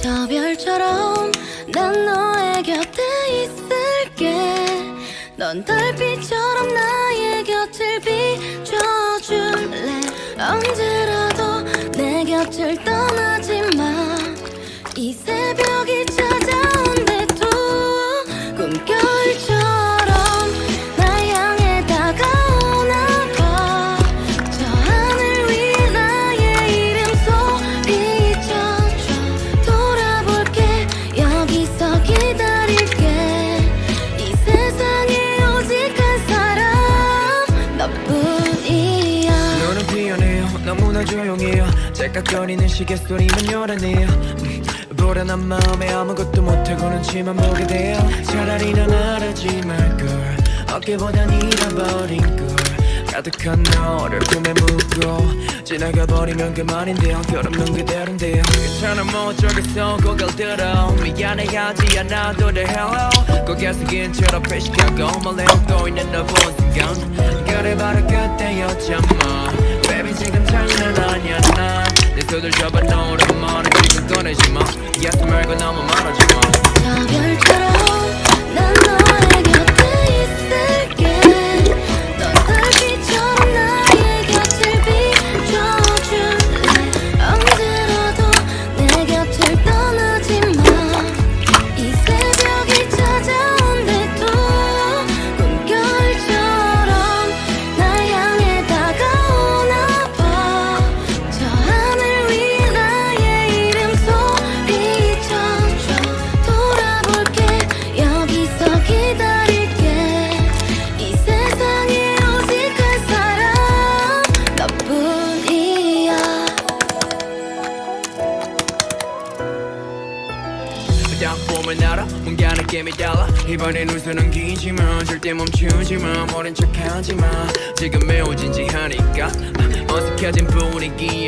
저 별처럼 난 너의 곁에 있을게. 넌 달빛처럼 나의 곁을 비춰줄래? 언제라도 내 곁을 떠나지 마 이 새벽이 조용해요. 째깍거리는 시계소리만 요란해요. 음, 불안한 마음에 아무것도 못하고는 지만 보게 돼요. 차라리 난 알아지 말걸. 어깨보단 잃어버린 걸. 가득한 너를 품에 묻고 지나가버리면 그만인데요. 결없는 그대로인데요. 괜찮아 뭐 어쩌겠어 고개를 들어. 미안해 하지 않아도 돼. hello 고개 숙인 채로 표시하고 몰래 웃고 있는 너본 순간 그래 바로 그때였잖아. Baby 지금 장난 아니야 난내 손을 잡아 놓으란 말은 지금 꺼내지 마. 야스 말고 너무 말하지 딱 보면 알아 뭔가 느낌이 달라. 이번엔 웃어는 기지만 절대 멈추지마 모른 척하지마. 지금 매우 진지하니까 어색해진 분위기에